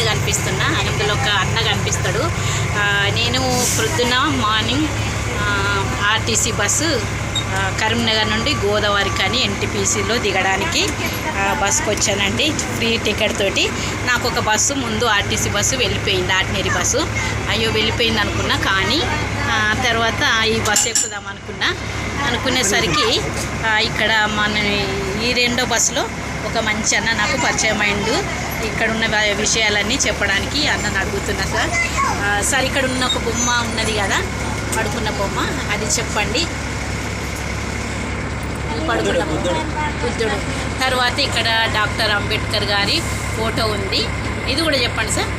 Friend కనిపిస్తున్నా. అందులో ఒక అన్న కనిపిస్తాడు. నేను ప్రొద్దున మార్నింగ్ ఆర్టీసీ బస్సు కరీంనగర్ నుండి గోదావరి కానీ ఎన్టీపీసీలో దిగడానికి బస్సుకు వచ్చానండి ఫ్రీ టికెట్ తోటి. నాకు ఒక బస్సు ముందు ఆర్టీసీ బస్సు వెళ్ళిపోయింది ఆర్డినరీ బస్సు. అయ్యో వెళ్ళిపోయింది అనుకున్నా కానీ తర్వాత ఈ బస్సు ఎక్కుదాం అనుకున్నా. అనుకునేసరికి ఇక్కడ మన ఈ రెండో బస్సులో ఒక మంచి అన్న నాకు పరిచయం అయిండు. ఇక్కడ ఉన్న విషయాలన్నీ చెప్పడానికి అన్నను అడుగుతున్నా సార్. సార్ ఇక్కడ ఉన్న ఒక బొమ్మ ఉన్నది కదా పడుకున్న బొమ్మ అది చెప్పండి. పడుకున్న బుద్ధుడు తర్వాత ఇక్కడ డాక్టర్ అంబేద్కర్ గారి ఫోటో ఉంది. ఇది కూడా చెప్పండి సార్.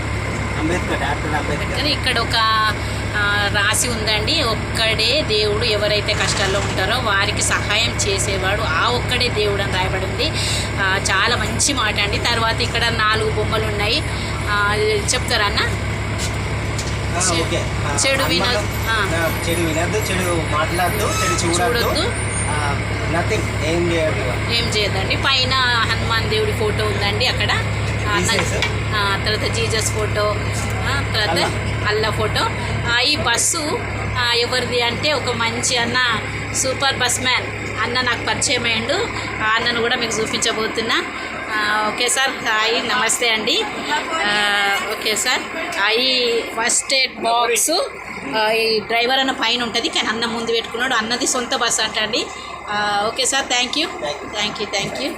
అంబేద్కర్ ఇక్కడ ఒక రాసి ఉందండి ఒక్కడే దేవుడు ఎవరైతే కష్టాల్లో ఉంటారో వారికి సహాయం చేసేవాడు ఆ ఒక్కడే దేవుడు అని రాయబడింది ఆ, చాలా మంచి మాట అండి. తర్వాత ఇక్కడ నాలుగు బొమ్మలు ఉన్నాయి. చెప్తారా అన్న? చెడు. ఆ, చెడు వినద్దు చెడు మాట్లాడద్దు చెడు చూడొద్దు. నథింగ్ ఏం చేయదు ఏం చేయదండి పైన హనుమాన్ దేవుడి ఫోటో ఉందండి అక్కడ. తర్వాత జీజస్ ఫోటో తర్వాత అల్లా. ఫోటో. ఈ బస్సు ఎవరిది అంటే ఒక మంచి అన్న సూపర్ బస్ మ్యాన్. అన్న నాకు పరిచయం అయ్యిండు. ఆ అన్నను కూడా మీకు చూపించబోతున్నా. ఓకే సార్ హాయ్ నమస్తే అండి. Okay sir. ఈ ఫస్ట్ ఎయిడ్ బాక్స్ ఈ డ్రైవర్ అన్న పైన ఉంటుంది కానీ అన్న ముందు పెట్టుకున్నాడు. అన్నది సొంత బస్సు అంట అండి. Okay sir thank you. Thank you thank you.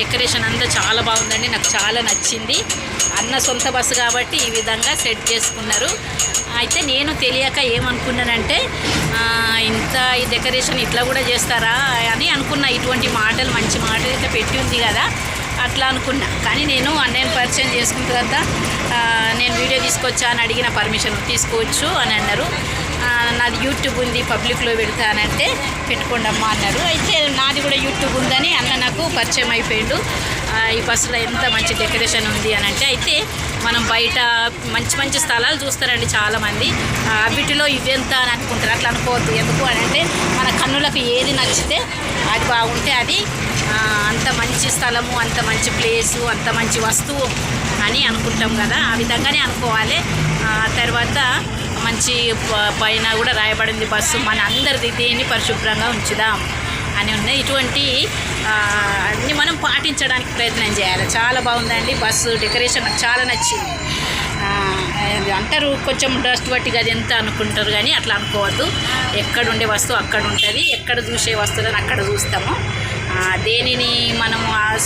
Decoration అంతా చాలా బాగుందండి. నాకు చాలా నచ్చింది. అన్న సొంత బస్సు కాబట్టి ఈ విధంగా సెట్ చేసుకున్నారు. అయితే నేను తెలియక ఏమనుకున్నానంటే ఇంత ఈ డెకరేషన్ ఇట్లా కూడా చేస్తారా అని అనుకున్నా. ఇటువంటి మాటలు మంచి మాటలు అయితే పెట్టి ఉంది కదా. అట్లా అనుకున్నా. కానీ నేను అన్నయ్యను పరిచయం చేసుకున్న తర్వాత నేను వీడియో తీసుకొచ్చా అని అడిగిన పర్మిషన్ తీసుకోవచ్చు అని అన్నారు. నాది యూట్యూబ్ ఉంది పబ్లిక్లో పెడతానంటే పెట్టుకోండమ్మా అన్నారు. అయితే నాది కూడా యూట్యూబ్ ఉందని అన్న నాకు పరిచయం అయిపోయిండు. ఈ బస్సులో ఎంత మంచి డెకరేషన్ ఉంది అని అంటే అయితే మనం బయట మంచి మంచి స్థలాలు చూస్తారండి చాలామంది. వీటిలో ఇవెంత అని అనుకుంటారు. అట్లా అనుకోవద్దు. ఎందుకు అని అంటే మన కన్నులకు ఏది నచ్చితే అది బాగుంటే అది అంత మంచి స్థలము అంత మంచి ప్లేసు అంత మంచి వస్తువు అని అనుకుంటాం కదా. ఆ విధంగానే అనుకోవాలి. తర్వాత మంచి ప- పైన కూడా రాయబడింది బస్సు. మన అందరిది దేన్ని పరిశుభ్రంగా ఉంచుదాం అని ఉన్నాయి. ఇటువంటి అన్ని మనం పాటించడానికి ప్రయత్నం చేయాలి. చాలా బాగుందండి బస్సు డెకరేషన్. నాకు చాలా నచ్చింది. అంటారు కొంచెం డస్ట్ బట్టి అది ఎంత అనుకుంటారు కానీ అట్లా అనుకోవద్దు. ఎక్కడ ఉండే వస్తువు అక్కడ ఉంటుంది. ఎక్కడ చూసే వస్తువులను అక్కడ చూస్తాము. దేనిని మనము ఆ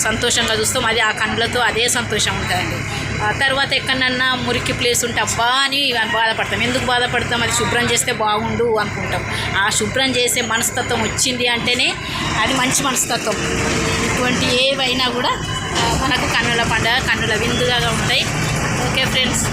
సంతోషంగా చూస్తాం అది ఆ కండ్లతో అదే సంతోషం ఉంటుందండి. తర్వాత ఎక్కడన్నా మురికి ప్లేస్ ఉంటే అబ్బా అని బాధపడతాం. ఎందుకు బాధపడతాం? అది శుభ్రం చేస్తే బాగుండు అనుకుంటాం. ఆ శుభ్రం చేసే మనస్తత్వం వచ్చింది అంటేనే అది మంచి మనస్తత్వం. ఇటువంటి ఏవైనా కూడా మనకు కన్నుల పండుగ కన్నుల విందుగా ఉంటాయి. Okay friends